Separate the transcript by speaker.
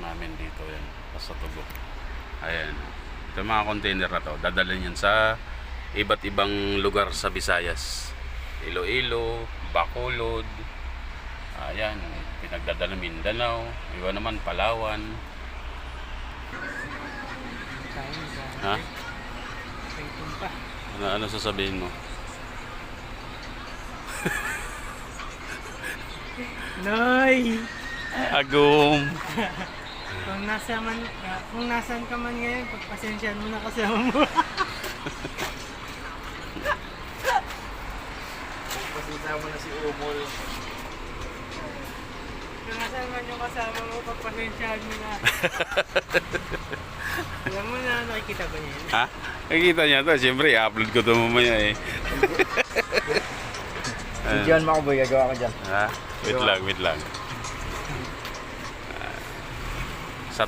Speaker 1: namin dito yan. Sa tubo. Ayan. Ito mga container na to. Dadalhin yan sa iba't ibang lugar sa Visayas. Iloilo, Bacolod. Ayan. Pinagdadala Mindanao. Iba naman Palawan. Ha? Ano, ano sasabihin mo?
Speaker 2: Noy!
Speaker 1: Agum!
Speaker 2: Kung nasa man, ah, kung nasan ka man ngayon, pagpasensyahan mo na kasama mo.
Speaker 3: Pasita mo na si Umol.
Speaker 2: kung nasan man yung kasama mo, pagpasensyahan mo na. Alam mo na, nakikita ba niya yun?
Speaker 1: Ha? Nakikita niya to. Siyempre, i-upload ko to mamaya eh.
Speaker 3: Diyan mga boy, gagawa ko dyan.
Speaker 1: Ha? Wait lang, wait lang.